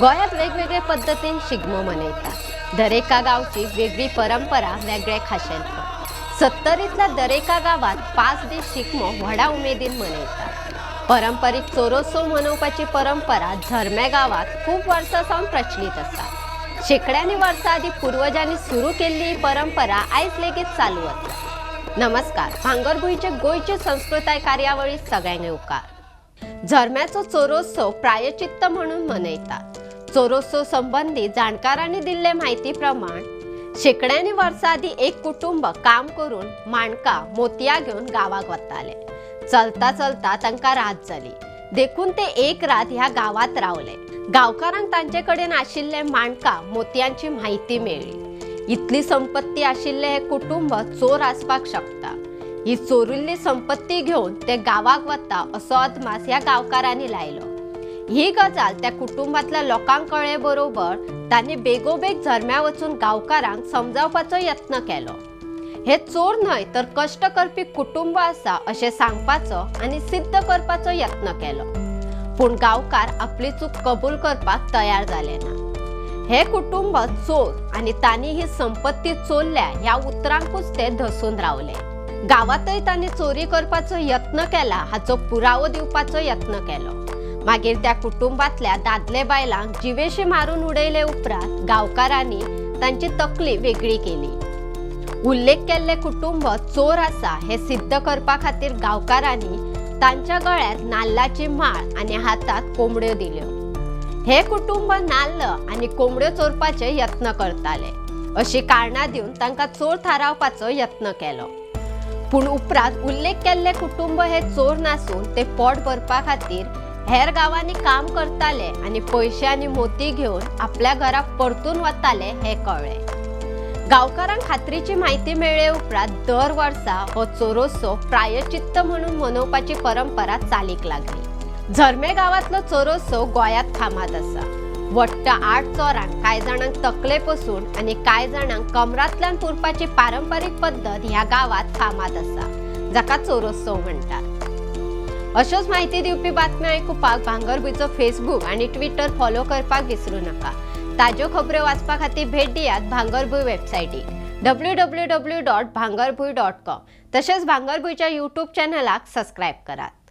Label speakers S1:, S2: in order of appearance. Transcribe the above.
S1: गोंयांत वेगवेगळे पद्दतीन शिगमो मनयतात. दरेका गांवची वेगळी परंपरा वेगळे खाशेलपण सत्तरींतल्या दरेका गांवांत पांच दीस शिगमो व्हडा उमेदीन मनयतात. परंपरीक चोरोत्सव मनोवपाची परंपरा झरम्या गांवांत खूब वर्सां सावन प्रचलीत आसा शेकड्यांनी वर्सां आदी पुर्वजांनी सुरू केल्ली ही परंपरा आयज लेगीत चालू आसा नमस्कार भांगरभुंयचे गोंयचे संस्कृताय कार्यावळी सगळ्यांक येवकार झरम्याचो चोरोत्सव प्रायचित्त म्हणून मनयतात. चोरोसो संबंधी जाणकारांनी दिल्ले म्हायती प्रमाण शेकड्यांनी वर्सां एक कुटुंब काम करून माणका मोतयां घेवन गावाक वताले. चलता चलता तांकां रात जाली देखून ते एक रात ह्या गावात रावले. गांवकारांक तांचे कडेन आशिल्ले माणका मोतयांची म्हायती मेळ्ळी इतली संपत्ती आशिल्ले हे कुटुंब चोर आसपाक शकता. ही चोरिल्ली संपत्ती घेवन ते गावाक वता असो अदमास ह्या गांवकारांनी लायलो. ही गजाल त्या कुटुंबातल्या लोकांक कळ्ळे बरोबर तांणी बेगोबेग झरम्या वचून गांवकारांक समजावपाचो यत्न केलो. हे चोर न्हय तर कश्ट करपी कुटुंब आसा अशें सांगपाचो आनी सिद्ध करपाचो यत्न केलो. पूण गांवकार आपली चूक कबूल करपाक तयार जाले ना. हे कुटुंब चोर आणि तांणी ही संपत्ती चोरल्या ह्या उतरांकूच ते धसून रावले. गांवांतय तांणी चोरी करपाचो यत्न केला हाचो पुरावो दिवपाचो यत्न केलो. मागीर त्या कुटुंबातल्या दादले बायलांक जिवेशी मारून उडयले उपरांत गांवकारांनी तांची तकली वेगळी केली. उल्लेख केल्ले कुटुंब चोर आसा हे सिद्ध करपा खातीर गांवकारांनी तांच्या गळ्यात नाल्लाची माळ आनी हातात कोंबड्यो दिल्यो. हे कुटुंब नाल्ल आनी कोंबड्यो चोरपाचे यत्न करताले. अशी कारणां दिवन तांकां चोर थारावपाचो यत्न केलो. पूण उपरांत उल्लेख केल्ले कुटुंब हे चोर नासून ते पोट भरपा खातीर हेर गांवांनी काम करताले आनी पयशे आनी मोती घेवन आपल्या घरा परतून वताले हे कळ्ळें गांवकारांक खात्रीची म्हायती मेळ्ळे उपरांत दर वर्सा हो चोरोत्सव प्रायचित्त म्हणून मनोवपाची परंपरा चालीक लागली. झरमे गांवांतलो चोरोत्सव गोंयांत फामाद आसा वट्ट आठ चोरांक कांय जाणांक तकले पसून आनी कांय जाणांक कमरांतल्यान पुरपाची पारंपारीक पद्दत ह्या गांवांत फामाद आसा जाका चोरोत्सव म्हणटात अश्योच म्हायती दिवपी बातम्यो आयकुपाक भांगरभूंयचो फेसबूक आनी ट्विटर फॉलो करपाक विसरूं नाका. ताज्यो खबरो वाचपा खातीर भेट दियात Bhangarbhuin वेबसायटीक W W W dot Bhangarbhuin dot com तशेंच भांगरभूंयच्या यूट्यूब चॅनलाक सबस्क्रायब करात